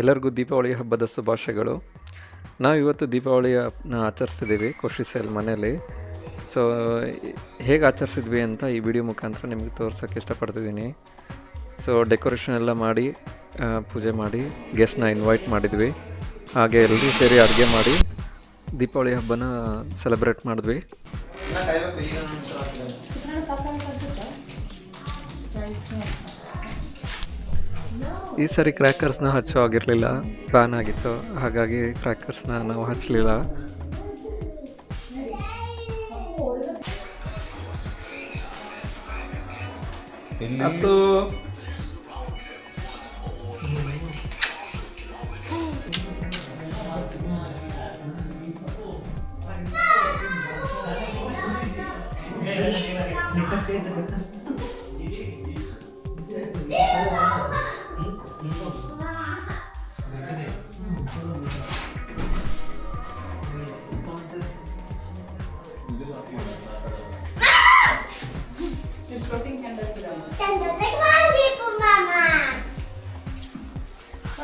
ಎಲ್ಲರಿಗೂ ದೀಪಾವಳಿ ಹಬ್ಬದ ಶುಭಾಶಯಗಳು. ನಾವು ಇವತ್ತು ದೀಪಾವಳಿಯನ್ನ ಆಚರಿಸ್ತಿದ್ದೀವಿ ಖುಷಿ ಸೇಲ್ ಮನೆಯಲ್ಲಿ. ಸೊ ಹೇಗೆ ಆಚರಿಸಿದ್ವಿ ಅಂತ ಈ ವಿಡಿಯೋ ಮುಖಾಂತರ ನಿಮಗೆ ತೋರ್ಸೋಕ್ಕೆ ಇಷ್ಟಪಡ್ತಿದ್ದೀನಿ. ಸೊ ಡೆಕೋರೇಷನ್ ಎಲ್ಲ ಮಾಡಿ ಪೂಜೆ ಮಾಡಿ ಗೆಸ್ಟ್ನ ಇನ್ವೈಟ್ ಮಾಡಿದ್ವಿ. ಹಾಗೆ ಎಲ್ಲರೂ ಸೇರಿ ಅಡುಗೆ ಮಾಡಿ ದೀಪಾವಳಿ ಹಬ್ಬನ ಸೆಲೆಬ್ರೇಟ್ ಮಾಡಿದ್ವಿ. ಈ ಸರಿ ಕ್ರ್ಯಾಕರ್ಸ್ನ ಹಚ್ಚೋ ಆಗಿರಲಿಲ್ಲ ಪ್ಲಾನ್ ಆಗಿತ್ತು. ಹಾಗಾಗಿ ಕ್ರ್ಯಾಕರ್ಸ್ನ ನಾವು ಹಚ್ಚಲಿಲ್ಲ.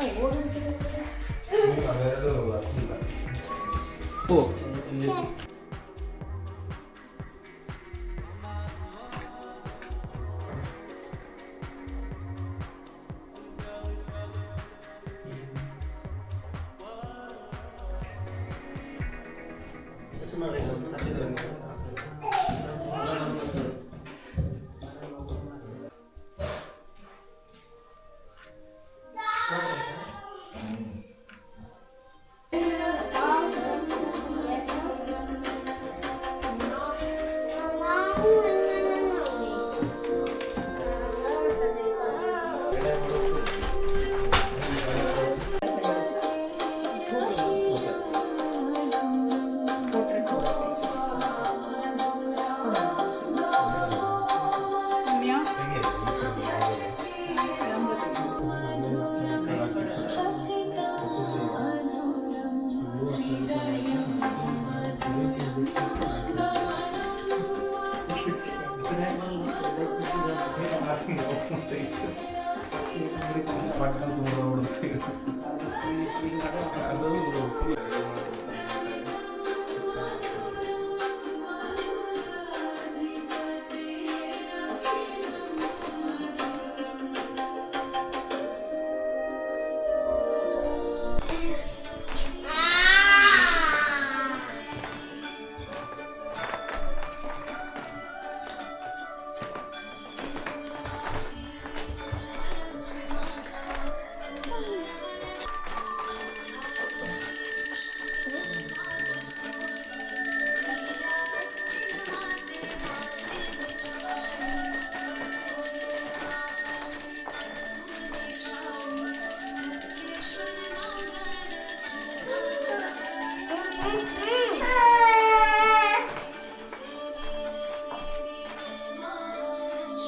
Oh. Ooh. பட்டம் தூங்க விட அது ஒரு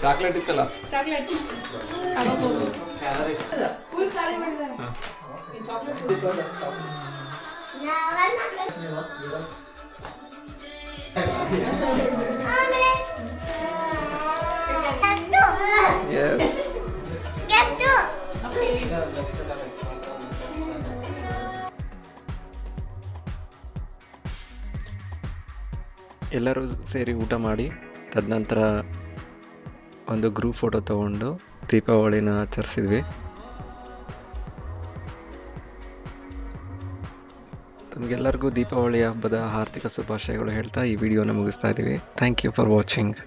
ಚಾಕ್ಲೇಟ್ ಎಸ್ ಎಲ್ಲರೂ ಸೇರಿ ಊಟ ಮಾಡಿ, ತದನಂತರ ಒಂದು ಗ್ರೂಪ್ ಫೋಟೋ ತಗೊಂಡು ದೀಪಾವಳಿನ ಆಚರಿಸಿದ್ವಿ. ತಮಗೆಲ್ಲರಿಗೂ ದೀಪಾವಳಿ ಹಬ್ಬದ ಆರ್ಥಿಕ ಶುಭಾಶಯಗಳು ಹೇಳ್ತಾ ಈ ವಿಡಿಯೋನ ಮುಗಿಸ್ತಾ ಇದ್ದೀವಿ. Thank you for watching